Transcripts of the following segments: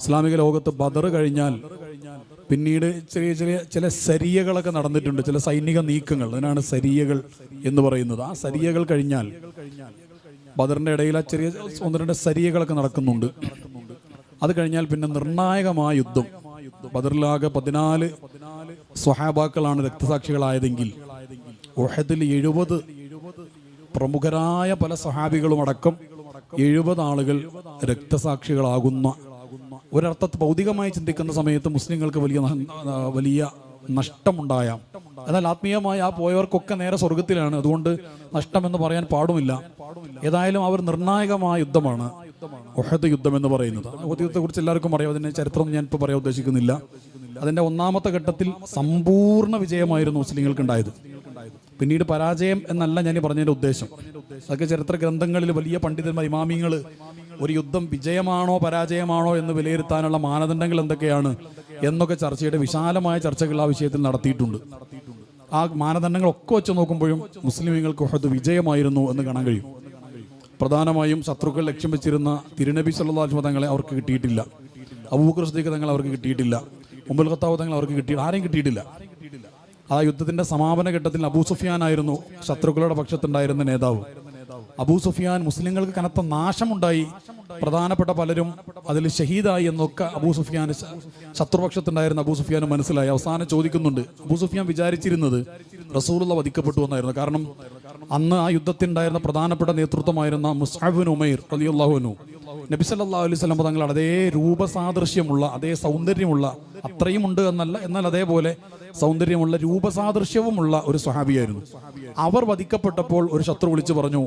ഇസ്ലാമിക ലോകത്ത് ബദർ കഴിഞ്ഞാൽ പിന്നീട് ചെറിയ ചെറിയ ചില സരിയകളൊക്കെ നടന്നിട്ടുണ്ട് ചില സൈനിക നീക്കങ്ങൾ. അതിനാണ് സരിയകൾ എന്ന് പറയുന്നത്. ആ സരിയകൾ കഴിഞ്ഞാൽ ബദറിന്റെ ഇടയിൽ ആ ചെറിയ ഒന്ന് രണ്ട് സരിയകളൊക്കെ നടക്കുന്നുണ്ട്. അത് കഴിഞ്ഞാൽ പിന്നെ നിർണായകമായ യുദ്ധം. ബദറിലാകെ പതിനാല് സ്വഹാബാക്കളാണ് രക്തസാക്ഷികളായതെങ്കിൽ ഒഹദിൽ എഴുപത് പ്രമുഖരായ പല സഹാബികളും അടക്കം എഴുപത് ആളുകൾ രക്തസാക്ഷികളാകുന്ന ഒരർത്ഥത്തിൽ ഭൗതികമായി ചിന്തിക്കുന്ന സമയത്ത് മുസ്ലിങ്ങൾക്ക് വലിയ വലിയ നഷ്ടമുണ്ടായാം എന്നാൽ ആത്മീയമായി ആ പോയവർക്കൊക്കെ നേരെ സ്വർഗത്തിലാണ്. അതുകൊണ്ട് നഷ്ടമെന്ന് പറയാൻ പാടുമില്ല. ഏതായാലും അവർ നിർണായകമായ യുദ്ധമാണ്. ഒഹദ് യുദ്ധം എന്ന് പറയുന്നത്. യുദ്ധത്തെ കുറിച്ച് എല്ലാവർക്കും അറിയാം. അതിന്റെ ചരിത്രം ഞാൻ ഇപ്പോൾ പറയാൻ ഉദ്ദേശിക്കുന്നില്ല. അതിന്റെ ഒന്നാമത്തെ ഘട്ടത്തിൽ സമ്പൂർണ വിജയമായിരുന്നു മുസ്ലിങ്ങൾക്ക് ഉണ്ടായത് പിന്നീട് പരാജയം എന്നല്ല ഞാൻ പറഞ്ഞതിന്റെ ഉദ്ദേശം. അതൊക്കെ ചരിത്ര ഗ്രന്ഥങ്ങളിൽ വലിയ പണ്ഡിതന്മാർ ഇമാമിങ്ങൾ ഒരു യുദ്ധം വിജയമാണോ പരാജയമാണോ എന്ന് വിലയിരുത്താനുള്ള മാനദണ്ഡങ്ങൾ എന്തൊക്കെയാണ് എന്നൊക്കെ ചർച്ചയുടെ വിശാലമായ ചർച്ചകൾ ആ വിഷയത്തിൽ നടത്തിയിട്ടുണ്ട്. ആ മാനദണ്ഡങ്ങളൊക്കെ വെച്ച് നോക്കുമ്പോഴും മുസ്ലിമീങ്ങൾക്ക് ഉഹദ് വിജയമായിരുന്നു എന്ന് കാണാൻ കഴിയും. പ്രധാനമായും ശത്രുക്കൾ ലക്ഷ്യം വെച്ചിരുന്ന തിരുനബി സല്ലാഹു തങ്ങളെ അവർക്ക് കിട്ടിയിട്ടില്ല. അബൂബക്കർ സിദ്ദീഖ് തങ്ങൾ അവർക്ക് കിട്ടിയിട്ടില്ല. മുമ്പൽ ഖത്താവ് തങ്ങൾ അവർക്ക് കിട്ടി ആരെയും കിട്ടിയിട്ടില്ല. ആ യുദ്ധത്തിന്റെ സമാപന ഘട്ടത്തിൽ അബൂ സുഫിയാൻ ആയിരുന്നു ശത്രുക്കളുടെ പക്ഷത്തുണ്ടായിരുന്ന നേതാവ്. അബൂ സുഫിയാൻ മുസ്ലിങ്ങൾക്ക് കനത്ത നാശമുണ്ടായി. പ്രധാനപ്പെട്ട പലരും അതിൽ ഷഹീദായി എന്നൊക്കെ അബൂ സുഫിയാൻ ശത്രുപക്ഷത്തുണ്ടായിരുന്ന അബൂ സുഫിയാൻ മനസ്സിലായി. അവസാനം ചോദിക്കുന്നുണ്ട് അബൂ സുഫിയാൻ വിചാരിച്ചിരുന്നത് റസൂലുള്ള വധിക്കപ്പെട്ടു എന്നായിരുന്നു കാരണം അന്ന് ആ യുദ്ധത്തിനുണ്ടായിരുന്ന പ്രധാനപ്പെട്ട നേതൃത്വമായിരുന്ന മുസ്ഹബിൻ ഉമൈർ റലിയുള്ളാഹുനു നബി സല്ലല്ലാഹു അലൈഹി വസല്ലം തങ്ങൾ അതേ രൂപസാദൃശ്യമുള്ള അതേ സൗന്ദര്യമുള്ള അത്രയും ഉണ്ട് എന്നല്ല എന്നാൽ അതേപോലെ സൗന്ദര്യമുള്ള രൂപസാദൃശ്യവുമുള്ള ഒരു സ്വഹാബിയായിരുന്നു. അവർ വധിക്കപ്പെട്ടപ്പോൾ ഒരു ശത്രു വിളിച്ചു പറഞ്ഞു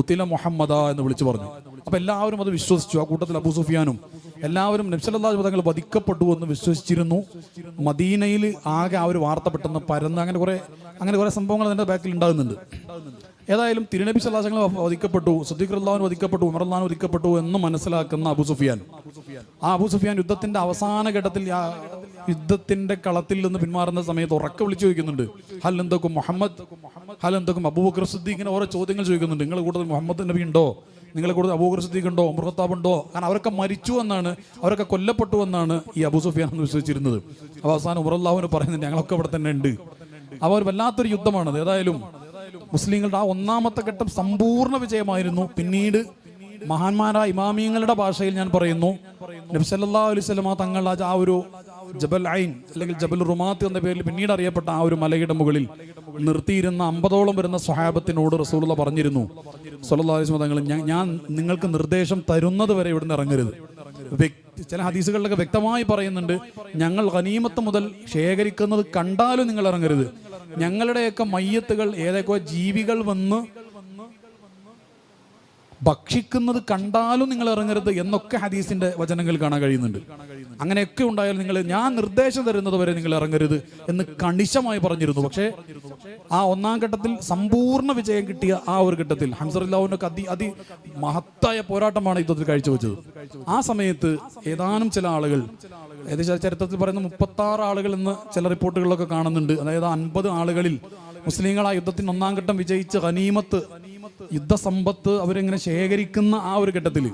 ഉത്തില മുഹമ്മദ എന്ന് വിളിച്ചു പറഞ്ഞു. അപ്പൊ എല്ലാവരും അത് വിശ്വസിച്ചു. ആ കൂട്ടത്തിൽ അബൂ സുഫിയാനും എല്ലാവരും നബ്സല്ലാ തങ്ങൾ വധിക്കപ്പെട്ടു എന്ന് വിശ്വസിച്ചിരുന്നു. മദീനയിൽ ആകെ ആ ഒരു വാർത്ത പെട്ടെന്ന് പരന്ന് അങ്ങനെ കുറെ അങ്ങനെ കുറെ സംഭവങ്ങൾ അതിന്റെ ബാക്കിൽ ഉണ്ടാകുന്നുണ്ട്. ഏതായാലും തിരുനബി സല്ലാസങ്ങൾ വധിക്കപ്പെട്ടു സുദ്ദീഖ് അള്ളാഹുൻ വധിക്കപ്പെട്ടു ഉമർ അള്ളഹാൻ വധിക്കപ്പെട്ടു എന്ന് മനസ്സിലാക്കുന്ന അബു സുഫിയാൻ. ആ അബു സുഫിയാൻ യുദ്ധത്തിന്റെ അവസാന ഘട്ടത്തിൽ യുദ്ധത്തിന്റെ കളത്തിൽ നിന്ന് പിന്മാറുന്ന സമയത്ത് ഉറക്കെ വിളിച്ചു ചോദിക്കുന്നുണ്ട്. ഹൽ മുഹമ്മദ്? ഹൽ എന്തൊക്കെ അബൂബക്കർ സിദ്ദീഖിനെ ഓരോ ചോദ്യങ്ങൾ ചോദിക്കുന്നുണ്ട്. നിങ്ങൾ കൂടുതൽ മുഹമ്മദ് നബി ഉണ്ടോ? നിങ്ങളെ കൂടുതൽ അബൂബക്കർ സിദ്ദീഖ് ഉണ്ടോ? ഉമർ ഖത്താബ് ഉണ്ടോ? കാരണം അവരൊക്കെ മരിച്ചു എന്നാണ് അവരൊക്കെ കൊല്ലപ്പെട്ടു എന്നാണ് ഈ അബൂ സുഫിയാൻ എന്ന് വിശ്വസിച്ചിരുന്നത്. അപ്പോൾ അവസാനം ഉമർ അള്ളാഹുവിന് പറയുന്നത് ഞങ്ങളൊക്കെ ഇവിടെ തന്നെ ഉണ്ട്. അവർ വല്ലാത്തൊരു യുദ്ധമാണത്. ഏതായാലും മുസ്ലിങ്ങളുടെ ആ ഒന്നാമത്തെ ഘട്ടം സമ്പൂർണ വിജയമായിരുന്നു. പിന്നീട് മഹാന്മാരായ ഇമാമിയങ്ങളുടെ ഭാഷയിൽ ഞാൻ പറയുന്നു നബ്സല്ലാ അലൈഹി സ്വലമ തങ്ങൾ ആ- ഒരു ജബൽ ഐൻ അല്ലെങ്കിൽ ജബൽ റുമാത്ത് എന്ന പേരിൽ പിന്നീട് അറിയപ്പെട്ട ആ ഒരു മലയുടെ മുകളിൽ നിർത്തിയിരുന്ന അമ്പതോളം വരുന്ന സ്വഹാബത്തിനോട് റസൂലുള്ള പറഞ്ഞിരുന്നു. സല്ലല്ലാഹു അലൈഹി വസല്ലം തങ്ങൾ ഞാൻ- നിങ്ങൾക്ക് നിർദ്ദേശം തരുന്നത് വരെ ഇവിടുന്ന് ഇറങ്ങരുത്. ചില ഹദീസുകളിലൊക്കെ വ്യക്തമായി പറയുന്നുണ്ട് ഞങ്ങൾ ഖനീമത്ത് മുതൽ ശേഖരിക്കുന്നത് കണ്ടാലും നിങ്ങൾ ഇറങ്ങരുത്. ഞങ്ങളുടെയൊക്കെ മയ്യത്തുകൾ ഏതൊക്കെ ജീവികൾ വന്ന് ഭക്ഷിക്കുന്നത് കണ്ടാലും നിങ്ങൾ ഇറങ്ങരുത് എന്നൊക്കെ ഹദീസിന്റെ വചനങ്ങൾ കാണാൻ കഴിയുന്നുണ്ട്. അങ്ങനെയൊക്കെ ഉണ്ടായാൽ നിങ്ങൾ ഞാൻ നിർദ്ദേശം തരുന്നത് വരെ നിങ്ങൾ ഇറങ്ങരുത് എന്ന് കണിശമായി പറഞ്ഞിരുന്നു. പക്ഷേ ആ ഒന്നാം ഘട്ടത്തിൽ സമ്പൂർണ വിജയം കിട്ടിയ ആ ഒരു ഘട്ടത്തിൽ ഹംസറുല്ലാവിനൊക്കെ അതി അതി മഹത്തായ പോരാട്ടമാണ് യുദ്ധത്തിൽ കാഴ്ചവെച്ചത്. ആ സമയത്ത് ഏതാനും ചില ആളുകൾ ഏകദേശം ചരിത്രത്തിൽ പറയുന്ന മുപ്പത്തി ആറ് ആളുകൾ എന്ന് ചില റിപ്പോർട്ടുകളിലൊക്കെ കാണുന്നുണ്ട്. അതായത് അൻപത് ആളുകളിൽ മുസ്ലിങ്ങൾ ആ യുദ്ധത്തിന് ഒന്നാം ഘട്ടം വിജയിച്ച് ഖനീമത്ത് യുദ്ധസമ്പത്ത് അവരിങ്ങനെ ശേഖരിക്കുന്ന ആ ഒരു ഘട്ടത്തിൽ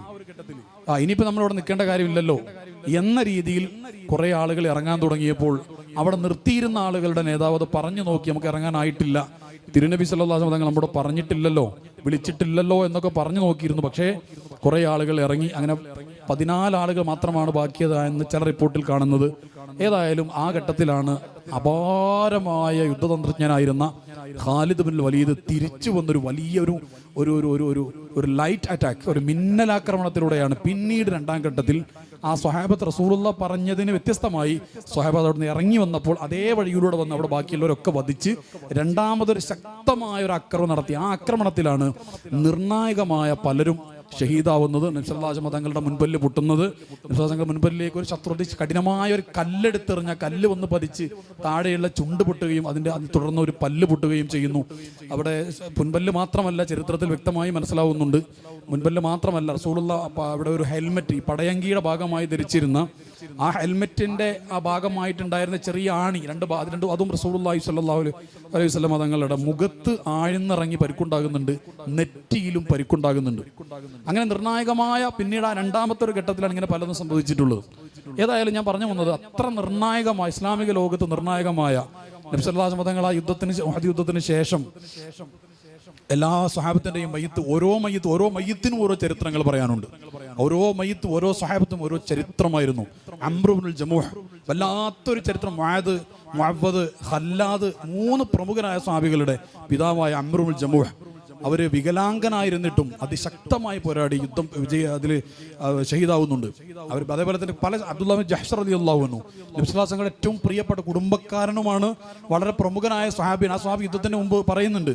ആ ഇനിയിപ്പോ നമ്മൾ ഇവിടെ നിൽക്കേണ്ട കാര്യമില്ലല്ലോ. എന്ന രീതിയിൽ കുറേ ആളുകൾ ഇറങ്ങാൻ തുടങ്ങിയപ്പോൾ അവിടെ നിർത്തിയിരുന്ന ആളുകളുടെ നേതാവ് അത് പറഞ്ഞു നോക്കി നമുക്ക് ഇറങ്ങാനായിട്ടില്ല. തിരുനബി സല്ലാസ് തങ്ങൾ നമ്മോട് പറഞ്ഞിട്ടില്ലല്ലോ വിളിച്ചിട്ടില്ലല്ലോ എന്നൊക്കെ പറഞ്ഞു നോക്കിയിരുന്നു. പക്ഷേ കുറേ ആളുകൾ ഇറങ്ങി അങ്ങനെ പതിനാല് ആളുകൾ മാത്രമാണ് ബാക്കിയതെന്ന് ചില റിപ്പോർട്ടിൽ കാണുന്നത്. ഏതായാലും ആ ഘട്ടത്തിലാണ് അപാരമായ യുദ്ധതന്ത്രജ്ഞനായിരുന്ന ഖാലിദ് ബിൻ വലീദ് തിരിച്ചു വന്നൊരു വലിയൊരു ഒരു ഒരു ഒരു ഒരു ഒരു ലൈറ്റ് അറ്റാക്ക് ഒരു മിന്നലാക്രമണത്തിലൂടെയാണ് പിന്നീട് രണ്ടാം ഘട്ടത്തിൽ ആ സ്വഹാബത്ത് റസൂലുള്ള പറഞ്ഞതിന് വ്യത്യസ്തമായി സ്വഹാബത്ത് അവിടെ നിന്ന് ഇറങ്ങി വന്നപ്പോൾ അതേ വഴിയിലൂടെ വന്ന് അവിടെ ബാക്കിയുള്ളവരൊക്കെ വധിച്ച് രണ്ടാമതൊരു ശക്തമായ ഒരു ആക്രമണം നടത്തി. ആ ആക്രമണത്തിലാണ് നിർണായകമായ പലരും ഷഹീദാവുന്നത് നബ്സല്ലാജമ തങ്ങളുടെ മുൻപല്ല് പൊട്ടുന്നത്. നബ്സല്ലാജങ്ങളുടെ മുൻപല്ലിലേക്ക് ഒരു ശത്രു കഠിനമായ ഒരു കല്ലെടുത്തെറിഞ്ഞ കല്ല് വന്ന് പതിച്ച് താഴെയുള്ള ചുണ്ട് പൊട്ടുകയും അതിന്റെ തുടർന്ന് ഒരു പല്ല് പൊട്ടുകയും ചെയ്യുന്നു. അവിടെ മുൻപല്ല് മാത്രമല്ല ചരിത്രത്തിൽ വ്യക്തമായി മനസ്സിലാവുന്നുണ്ട്. മുൻപല്ല് മാത്രമല്ല റസൂളുള്ള അവിടെ ഒരു ഹെൽമെറ്റ് ഈ പടയങ്കിയുടെ ഭാഗമായി ധരിച്ചിരുന്ന ആ ഹെൽമെറ്റിന്റെ ആ ഭാഗമായിട്ടുണ്ടായിരുന്ന ചെറിയ ആണി രണ്ട് രണ്ട് അതും റസൂലുള്ളാഹി സ്വല്ലല്ലാഹു അലൈഹി വസല്ലം തങ്ങളുടെ മുഖത്ത് ആഴ്ന്നിറങ്ങി പരിക്കുണ്ടാകുന്നുണ്ട് നെറ്റിയിലും പരിക്കുണ്ടാകുന്നുണ്ട്. അങ്ങനെ നിർണായകമായ പിന്നീട് ആ രണ്ടാമത്തെ ഒരു ഘട്ടത്തിലാണ് ഇങ്ങനെ പലതും സംഭവിച്ചിട്ടുള്ളത്. ഏതായാലും ഞാൻ പറഞ്ഞു വന്നത് അത്ര നിർണായകമായ ഇസ്ലാമിക ലോകത്ത് നിർണായകമായ നബ്സല്ലാസ് മതങ്ങൾ ആ യുദ്ധത്തിന് ഉഹദ് യുദ്ധത്തിന് ശേഷം എല്ലാ സ്വഹാബത്തിന്റെയും മയ്യത്ത് ഓരോ മയ്യത്ത് ഓരോ മയ്യത്തിനും ഓരോ ചരിത്രങ്ങൾ പറയാനുണ്ട്. ഓരോ മയ്യത്തും ഓരോ സഹാബത്തും ഓരോ ചരിത്രമായിരുന്നു. അമ്രുബുൽ ജമൂഹ് വല്ലാത്തൊരു ചരിത്രം. മായത് മുഅവ്വദ് ഹല്ലാദ് മൂന്ന് പ്രമുഖരായ സ്വാമികളുടെ പിതാവായ അമ്രുബുൽ ജമൂഹ്. അവർ വികലാംഗനായിരുന്നിട്ടും അതിശക്തമായി പോരാടി യുദ്ധം വിജയ അതിൽ ഷഹീദാവുന്നുണ്ട് അവർ അതേപോലെ തന്നെ പല അബ്ദുല്ലാമി ജഹ്ഷർ അലി അള്ളാഹുന്നു നബ്സുല്ലാസങ്ങളുടെ ഏറ്റവും പ്രിയപ്പെട്ട കുടുംബക്കാരനുമാണ് വളരെ പ്രമുഖനായ സ്വാബിൻ ആ സ്വാബി യുദ്ധത്തിന് മുമ്പ് പറയുന്നുണ്ട്.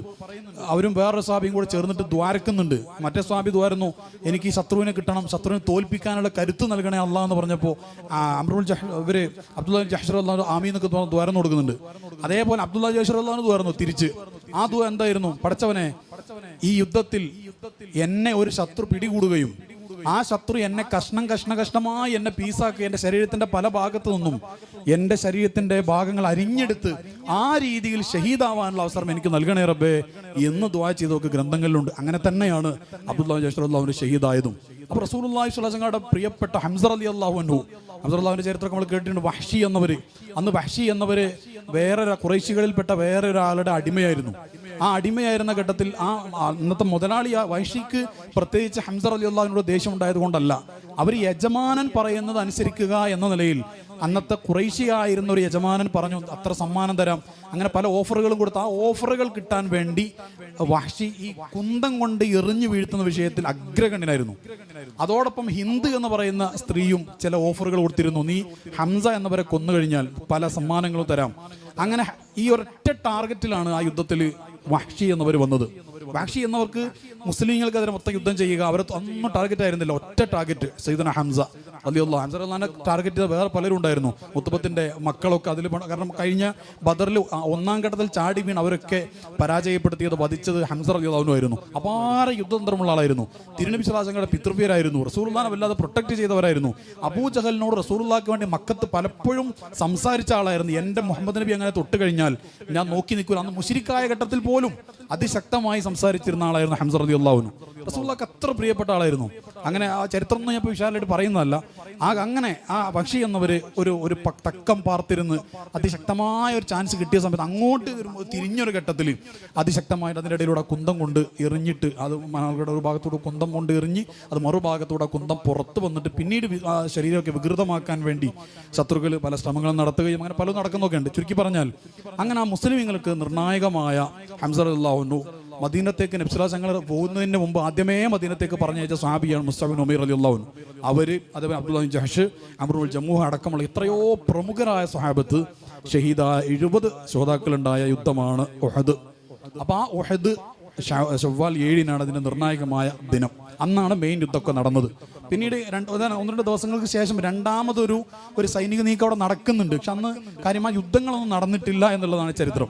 അവരും വേറൊരു സ്വാബിയും കൂടെ ചേർന്നിട്ട് ദ്വാരക്കുന്നുണ്ട് മറ്റേ സ്വാബി ദ്വാരുന്നു എനിക്ക് ഈ ശത്രുവിനെ കിട്ടണം ശത്രുവിനെ തോൽപ്പിക്കാനുള്ള കരുത്ത് നൽകണേ അള്ളാഹ് എന്ന് പറഞ്ഞപ്പോൾ അമ്രുൽ ജഹ് ഇവർ അബ്ദുല്ലാ ജഹ്ഷർ അള്ളാഹു ആമി എന്നൊക്കെ ദ്വാരം കൊടുക്കുന്നുണ്ട്. അതേപോലെ അബ്ദുല്ലാ ജഹ്ഷർ അള്ളാഹു ദ്വാരുന്നു തിരിച്ച്. ആ ദ്വാ എന്തായിരുന്നു? പടച്ചവനെ ഈ യുദ്ധത്തിൽ എന്നെ ഒരു ശത്രു പിടികൂടുകയും ആ ശത്രു എന്നെ കഷ്ണം കഷ്ണ കഷ്ണമായി എന്നെ പീസാക്കി എന്റെ ശരീരത്തിന്റെ പല ഭാഗത്തു നിന്നും എന്റെ ശരീരത്തിന്റെ ഭാഗങ്ങൾ അരിഞ്ഞെടുത്ത് ആ രീതിയിൽ ഷഹീദാവാനുള്ള അവസരം എനിക്ക് നൽകണേ റബ്ബേ എന്ന് ദ്വാ ചെയ്തൊക്കെ ഗ്രന്ഥങ്ങളിലുണ്ട്. അങ്ങനെ തന്നെയാണ് അബ്ദുല്ലാ ജഷ്റുല്ലാവിന് ഷഹീദായതും. അപ്പോൾ റസൂലുള്ളാഹി സ്വലാസങ്ങളുടെ പ്രിയപ്പെട്ട ഹംസർ അലി അള്ളാഹു അള്ളാഹുവിന്റെ ചരിത്രം നമ്മൾ കേട്ടിട്ടുണ്ട്. വഹ്ഷി എന്നവര് അന്ന് വഹ്ഷി എന്നവര് വേറെ കുറേശികളിൽപ്പെട്ട വേറൊരാളുടെ അടിമയായിരുന്നു. ആ അടിമയായിരുന്ന ഘട്ടത്തിൽ ആ അന്നത്തെ മുതലാളി ആ വൈഷിക്ക് പ്രത്യേകിച്ച് ഹംസർ അലി അള്ളാഹിനോട് ദേഷ്യം ഉണ്ടായത് കൊണ്ടല്ല അവർ യജമാനൻ പറയുന്നത് അനുസരിക്കുക എന്ന നിലയിൽ അന്നത്തെ കുറേശ്യായിരുന്ന ഒരു യജമാനൻ പറഞ്ഞു അത്ര സമ്മാനം തരാം. അങ്ങനെ പല ഓഫറുകളും കൊടുത്ത് ആ ഓഫറുകൾ കിട്ടാൻ വേണ്ടി വഹഷി ഈ കുന്തം കൊണ്ട് എറിഞ്ഞു വീഴ്ത്തുന്ന വിഷയത്തിൽ അഗ്രഗണ്യനായിരുന്നു. അതോടൊപ്പം ഹിന്ദു എന്ന് പറയുന്ന സ്ത്രീയും ചില ഓഫറുകൾ കൊടുത്തിരുന്നു. നീ ഹംസ എന്നവരെ കൊന്നു കഴിഞ്ഞാൽ പല സമ്മാനങ്ങളും തരാം. അങ്ങനെ ഈ ഒരൊറ്റ ടാർഗറ്റിലാണ് ആ യുദ്ധത്തിൽ വഹ്ഷി എന്നവർ വന്നത്. വഹ്ഷി എന്നവർക്ക് മുസ്ലിങ്ങൾക്കെതിരെ മൊത്തം യുദ്ധം ചെയ്യുക അവർ ഒന്നും ടാർഗറ്റ് ആയിരുന്നില്ല. ഒറ്റ ടാർഗറ്റ് സൈദന ഹംസ. അലിയുള്ള അൻസർ അള്ളഹാനെ ടാർഗറ്റ് ചെയ്ത വേറെ പലരും ഉണ്ടായിരുന്നു. മുത്തപ്പത്തിന്റെ മക്കളൊക്കെ അതിൽ കാരണം കഴിഞ്ഞ ബദറിൽ ഒന്നാം ഘട്ടത്തിൽ ചാടി വീണ് അവരൊക്കെ പരാജയപ്പെടുത്തിയത് വധിച്ചത് ഹംസർ അലിയുള്ളവനുമായിരുന്നു അപാര യുദ്ധതന്ത്രമുള്ള ആളായിരുന്നു. തിരുനബി സ്വലാസങ്ങളുടെ പിതൃവ്യരായിരുന്നു. റസൂർലാനെ വല്ലാതെ പ്രൊട്ടക്ട് ചെയ്തവരായിരുന്നു. അബൂ ജഹലിനോട് റസൂർല്ലാക്ക് വേണ്ടി മക്കത്ത് പലപ്പോഴും സംസാരിച്ച ആളായിരുന്നു. എന്റെ മുഹമ്മദ് നബി അങ്ങനെ തൊട്ട് കഴിഞ്ഞാൽ ഞാൻ നോക്കി നിൽക്കൂല. അന്ന് മുഷിരിക്കായ ഘട്ടത്തിൽ പോലും അതിശക്തമായി സംസാരിച്ചിരുന്ന ആളായിരുന്നു ഹംസർ അലി അള്ളാഹുന് റസൂള്ളക്ക് അത്ര പ്രിയപ്പെട്ട ആളായിരുന്നു. അങ്ങനെ ആ ചരിത്രം ഒന്നും ഞാൻ ഇപ്പോൾ വിശാലമായിട്ട് പറയുന്നതല്ല. ആ അങ്ങനെ ആ പക്ഷി എന്നവർ ഒരു ഒരു തക്കം പാർത്തിരുന്ന് അതിശക്തമായ ഒരു ചാൻസ് കിട്ടിയ സമയത്ത് അങ്ങോട്ട് ഒരു തിരിഞ്ഞൊരു ഘട്ടത്തിൽ അതിശക്തമായിട്ട് അതിന്റെ ഇടയിലൂടെ കുന്തം കൊണ്ട് എറിഞ്ഞിട്ട് അത് മണകളുടെ ഒരു ഭാഗത്തൂടെ കുന്തം കൊണ്ട് എറിഞ്ഞ് അത് മറുഭാഗത്തൂടെ കുന്തം പുറത്ത് വന്നിട്ട് പിന്നീട് ശരീരമൊക്കെ വികൃതമാക്കാൻ വേണ്ടി ശത്രുക്കൾ പല ശ്രമങ്ങളും നടത്തുകയും അങ്ങനെ പലതും നടക്കുന്നൊക്കെ ഉണ്ട് ചുരുക്കി പറഞ്ഞാൽ അങ്ങനെ ആ മുസ്ലിം നിർണായകമായ ഹംസർ അള്ളാഹുനു മദീനത്തേക്ക് നബ്സുല ഞങ്ങൾ പോകുന്നതിന് മുമ്പ് ആദ്യമേ മദീനത്തേക്ക് പറഞ്ഞയച്ച സാബിയാണ് മുസ്താബിൻ ഉമീർ അലി അള്ളാഹുൻ അവർ അതേപോലെ അബ്ദുല്ലാ ജഹഷ് അമറുൽ ജമ്മു അടക്കമുള്ള എത്രയോ പ്രമുഖരായ സ്വഹാബത്ത് ഷഹീദ എഴുപത് ശ്രോതാക്കളുണ്ടായ യുദ്ധമാണ് ഒഹദ് അപ്പൊ ആ ഒഹദ് ഷവ്വാൽ ഏഴിനാണ് അതിന്റെ നിർണായകമായ ദിനം. അന്നാണ് മെയിൻ യുദ്ധമൊക്കെ നടന്നത്. പിന്നീട് രണ്ട് ഒന്ന് രണ്ട് ദിവസങ്ങൾക്ക് ശേഷം രണ്ടാമതൊരു ഒരു സൈനിക നീക്കം അവിടെ നടക്കുന്നുണ്ട്. പക്ഷെ അന്ന് കാര്യമായ യുദ്ധങ്ങളൊന്നും നടന്നിട്ടില്ല എന്നുള്ളതാണ് ചരിത്രം.